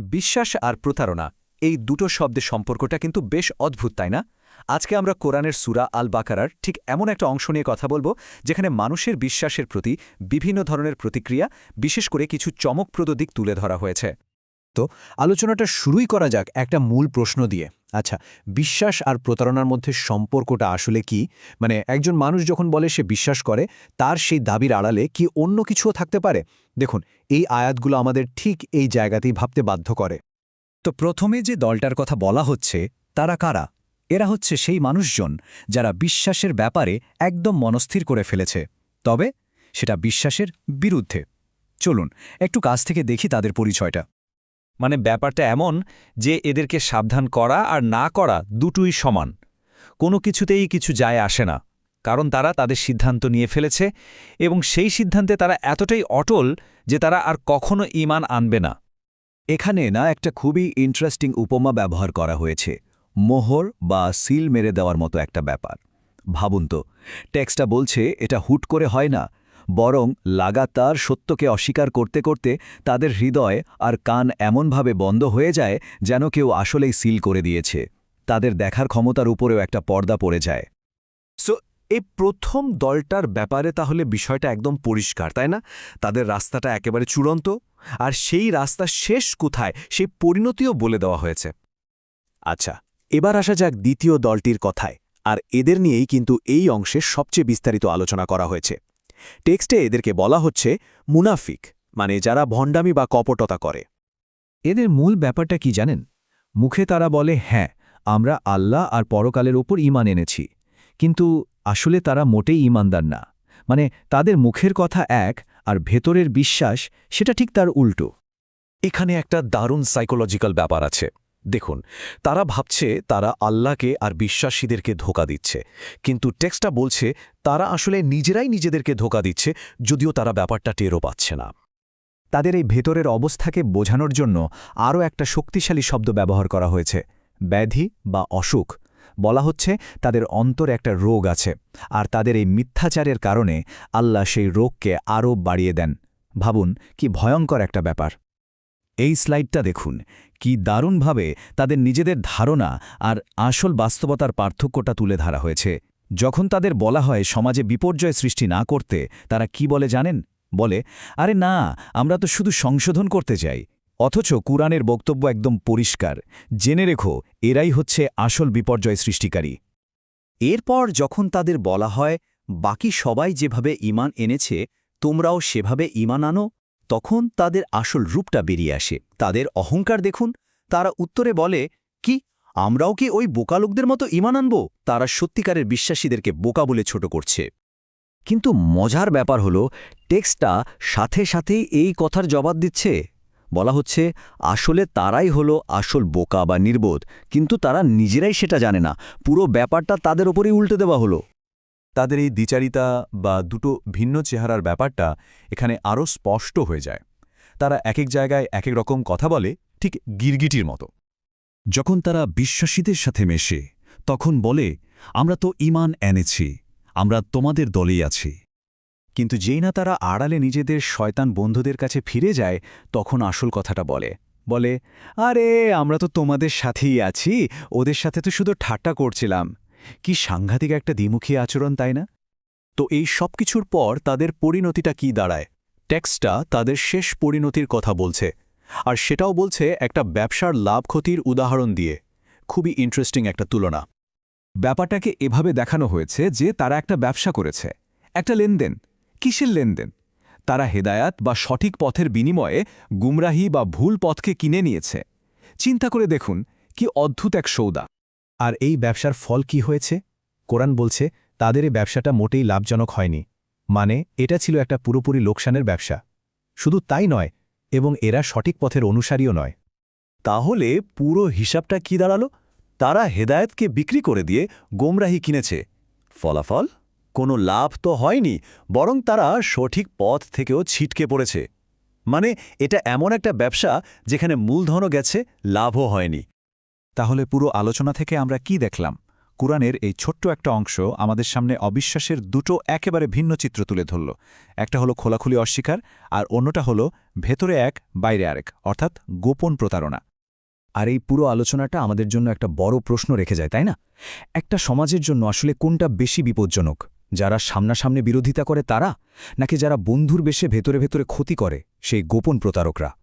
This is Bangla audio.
বিশ্বাস আর প্রতারণা, এই দুটো শব্দের সম্পর্কটা কিন্তু বেশ অদ্ভুত, তাই না? আজকে আমরা কোরআনের সুরা আল বাকারার ঠিক এমন একটা অংশ নিয়ে কথা বলব, যেখানে মানুষের বিশ্বাসের প্রতি বিভিন্ন ধরনের প্রতিক্রিয়া, বিশেষ করে কিছু চমকপ্রদ দিক তুলে ধরা হয়েছে। তো আলোচনাটা শুরুই করা যাক একটা মূল প্রশ্ন দিয়ে। আচ্ছা বিশ্বাস আর প্রতারণার মধ্যে সম্পর্কটা আসলে কি? মানে একজন মানুষ যখন বলে সে বিশ্বাস করে, তার সেই দাবির আড়ালে কি অন্য কিছুও থাকতে পারে? দেখুন, এই আয়াতগুলো আমাদের ঠিক এই জায়গাতেই ভাবতে বাধ্য করে। তো প্রথমে যে দলটার কথা বলা হচ্ছে, তারা কারা? এরা হচ্ছে সেই মানুষজন যারা বিশ্বাসের ব্যাপারে একদম মনস্থির করে ফেলেছে। তবে সেটা বিশ্বাসের বিরুদ্ধে। চলুন, একটু কাছ থেকে দেখি তাদের পরিচয়টা। মানে ব্যাপারটা এমন যে এদেরকে সাবধান করা আর না করা দুটোই সমান। কোনো কিছুতেই কিছু যায় আসে না, কারণ তারা তাদের সিদ্ধান্ত নিয়ে ফেলেছে এবং সেই সিদ্ধান্তে তারা এতটাই অটল যে তারা আর কখনো ঈমান আনবে না। এখানে না একটা খুবই ইন্টারেস্টিং উপমা ব্যবহার করা হয়েছে। মোহর বা সিল মেরে দেওয়ার মতো একটা ব্যাপার। ভাবুন তো টেক্সটা বলছে, এটা হুট করে হয় না বরং লাগাতার সত্যকে অস্বীকার করতে করতে তাদের হৃদয় আর কান এমনভাবে বন্ধ হয়ে যায় যেন কেউ আসলেই সিল করে দিয়েছে। তাদের দেখার ক্ষমতার উপরেও একটা পর্দা পড়ে যায়। সো এই প্রথম দলটার ব্যাপারে তাহলে বিষয়টা একদম পরিষ্কার তাই না? তাদের রাস্তাটা একেবারে চূড়ান্ত আর সেই রাস্তা শেষ কোথায় সেই পরিণতিও বলে দেওয়া হয়েছে। আচ্ছা এবার আসা যাক দ্বিতীয় দলটির কথায় আর এদের নিয়েই কিন্তু এই অংশে সবচেয়ে বিস্তারিত আলোচনা করা হয়েছে। টেক্সটে এদেরকে বলা হচ্ছে মুনাফিক মানে যারা ভণ্ডামি বা কপটতা করে। এদের মূল ব্যাপারটা কি জানেন? মুখে তারা বলে হ্যাঁ আমরা আল্লাহ আর পরকালের ওপর ইমান এনেছি। কিন্তু আসলে তারা মোটেই ইমানদার না। মানে তাদের মুখের কথা এক আর ভেতরের বিশ্বাস, সেটা ঠিক তার উল্টো। এখানে একটা দারুণ সাইকোলজিক্যাল ব্যাপার আছে। দেখুন, তারা ভাবছে তারা আল্লাহকে আর বিশ্বাসীদেরকে ধোকা দিচ্ছে। কিন্তু টেক্সটটা বলছে, তারা আসলে নিজেরাই নিজেদেরকে ধোকা দিচ্ছে, যদিও তারা ব্যাপারটা টেরও পাচ্ছে না। তাদের এই ভেতরের অবস্থাকে বোঝানোর জন্য আরও একটা শক্তিশালী শব্দ ব্যবহার করা হয়েছে, ব্যাধি বা অসুখ। বলা হচ্ছে, তাদের অন্তর একটা রোগ আছে, আর তাদের এই মিথ্যাচারের কারণে আল্লাহ সেই রোগকে আরও বাড়িয়ে দেন। ভাবুন, কি ভয়ঙ্কর একটা ব্যাপার। এই স্লাইডটা দেখুন। কি দারুণভাবে তাদের নিজেদের ধারণা আর আসল বাস্তবতার পার্থক্যটা তুলে ধরা হয়েছে। যখন তাদের বলা হয় সমাজে বিপর্যয় সৃষ্টি না করতে, তারা কি বলে জানেন? বলে, আরে না, আমরা তো শুধু সংশোধন করতে চাই। অথচ কুরআনের বক্তব্য একদম পরিষ্কার। জেনে রেখো, এরাই হচ্ছে আসল বিপর্যয় সৃষ্টিকারী। এরপর যখন তাদের বলা হয়, বাকি সবাই যেভাবে ইমান এনেছে, তোমরাও সেভাবে ইমান আনো তখন তাদের আসল রূপটা বেরিয়ে আসে। তাদের অহংকার দেখুন, তারা উত্তরে বলে, কি, আমরাও কি ওই বোকা লোকদের মতো ইমান আনব? তারা সত্যিকারের বিশ্বাসীদেরকে বোকা বলে ছোট করছে। কিন্তু মজার ব্যাপার হলো, টেক্সটটা সাথে সাথেই এই কথার জবাব দিচ্ছে। বলা হচ্ছে, আসলে তারাই হলো আসল বোকা বা নির্বোধ, কিন্তু তারা নিজেরাই সেটা জানে না। পুরো ব্যাপারটা তাদের ওপরেই উল্টে দেওয়া হলো। তাদের এই দ্বিচারিতা বা দুটো ভিন্ন চেহারার ব্যাপারটা এখানে আরও স্পষ্ট হয়ে যায়। তারা এক এক জায়গায় এক এক রকম কথা বলে, ঠিক গিরগিটির মতো। যখন তারা বিশ্বাসীদের সাথে মেশে, তখন বলে, আমরা তো ইমান এনেছি, আমরা তোমাদের দলেই আছি। কিন্তু যেই না তারা আড়ালে নিজেদের শয়তান বন্ধুদের কাছে ফিরে যায়, তখন আসল কথাটা বলে। বলে, আরে, আমরা তো তোমাদের সাথেই আছি, ওদের সাথে তো শুধু ঠাট্টা করছিলাম। কি সাংঘাতিক একটা দ্বিমুখী আচরণ, তাই না? তো এই সব কিছুর পর তাদের পরিণতিটা কি দাঁড়ায়? টেক্সটটা তাদের শেষ পরিণতির কথা বলছে। আর সেটাও বলছে একটা ব্যবসার লাভ ক্ষতির উদাহরণ দিয়ে। খুবই ইন্টারেস্টিং একটা তুলনা। ব্যাপারটাকে এভাবে দেখানো হয়েছে যে তারা একটা ব্যবসা করেছে। একটা লেনদেন। কিসের লেনদেন? তারা হেদায়াত বা সঠিক পথের বিনিময়ে গুমরাহি বা ভুল পথকে কিনে নিয়েছে। চিন্তা করে দেখুন, কি অদ্ভুত এক সৌদা। আর এই ব্যবসার ফল কি হয়েছে? কোরআন বলছে, তাদের এই ব্যবসাটা মোটেই লাভজনক হয়নি। মানে এটা ছিল একটা পুরোপুরি লোকসানের ব্যবসা। শুধু তাই নয়, এবং এরা সঠিক পথের অনুসারীও নয়। তাহলে পুরো হিসাবটা কি দাঁড়াল? তারা হেদায়েতকে বিক্রি করে দিয়ে গোমরাহি কিনেছে। ফলাফল? কোনো লাভ তো হয়নি, বরং তারা সঠিক পথ থেকেও ছিটকে পড়েছে। মানে এটা এমন একটা ব্যবসা যেখানে মূলধনও গেছে, লাভও হয়নি। তাহলে পুরো আলোচনা থেকে আমরা কি দেখলাম? কোরআনের এই ছোট্ট একটা অংশ আমাদের সামনে অবিশ্বাসের দুটো একেবারে ভিন্ন চিত্র তুলে ধরল। একটা হলো খোলাখুলি অস্বীকার আর অন্যটা হলো ভেতরে এক, বাইরে আরেক, অর্থাৎ গোপন প্রতারণা। আর এই পুরো আলোচনাটা আমাদের জন্য একটা বড় প্রশ্ন রেখে যায়, তাই না? একটা সমাজের জন্য আসলে কোনটা বেশি বিপজ্জনক? যারা সামনাসামনি বিরোধিতা করে তারা? নাকি যারা বন্ধুর বেশে ভেতরে ভেতরে ক্ষতি করে সেই গোপন প্রতারকরা?